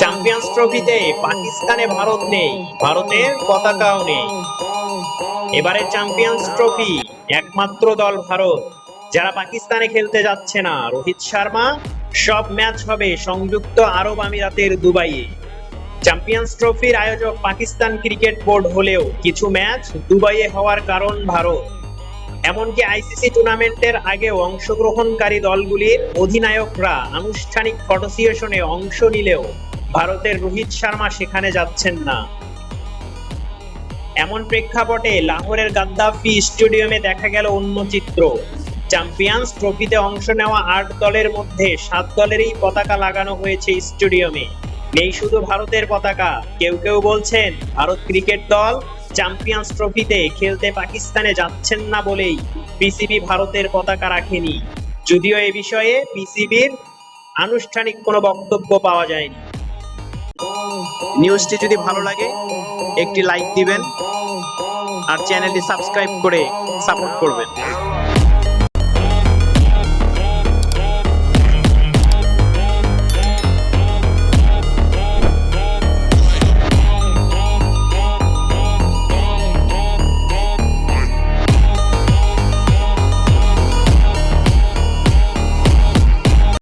Champions ট্রফিতে পাকিস্তানে ভারত নেই, ভারতের পতাকাও নেই। এবারে চ্যাম্পিয়ন্স ট্রফি একমাত্র দল ভারত। যারা পাকিস্তানে খেলতে যাচ্ছে না, রোহিত শর্মা, সব ম্যাচ হবে সংযুক্ত আরব আমিরাতের দুবাইয়ে। চ্যাম্পিয়ন্স ট্রফির আয়োজক পাকিস্তান ক্রিকেট বোর্ড হলেও কিছু ম্যাচ দুবাইয়ে হওয়ার কারণ ভারত। এমনকি আইসিসি টুর্নামেন্টের আগেও অংশগ্রহণকারী দলগুলির অধিনায়করা আনুষ্ঠানিক ফটো সেশনে অংশ নিলেও ভারতের রোহিত শর্মা সেখানে যাচ্ছেন না। এমন প্রেক্ষাপটে লাহোরের গাদ্দাফি স্টেডিয়ামে দেখা গেল অন্য চিত্র। চ্যাম্পিয়ন্স ট্রফিতে অংশ নেওয়া আট দলের মধ্যে সাত দলেরই পতাকা লাগানো হয়েছে স্টেডিয়ামে। নেই শুধু ভারতের পতাকা। কেউ কেউ বলছেন, ভারত ক্রিকেট দল চ্যাম্পিয়ন্স ট্রফিতে খেলতে পাকিস্তানে যাচ্ছেন না বলেই পিসিবি ভারতের পতাকা রাখেনি। যদিও এ বিষয়ে পিসিবির আনুষ্ঠানিক কোনো বক্তব্য পাওয়া যায়নি। নিউজটি যদি ভালো লাগে একটি লাইক দিবেন আর চ্যানেলটি সাবস্ক্রাইব করে সাপোর্ট করবেন।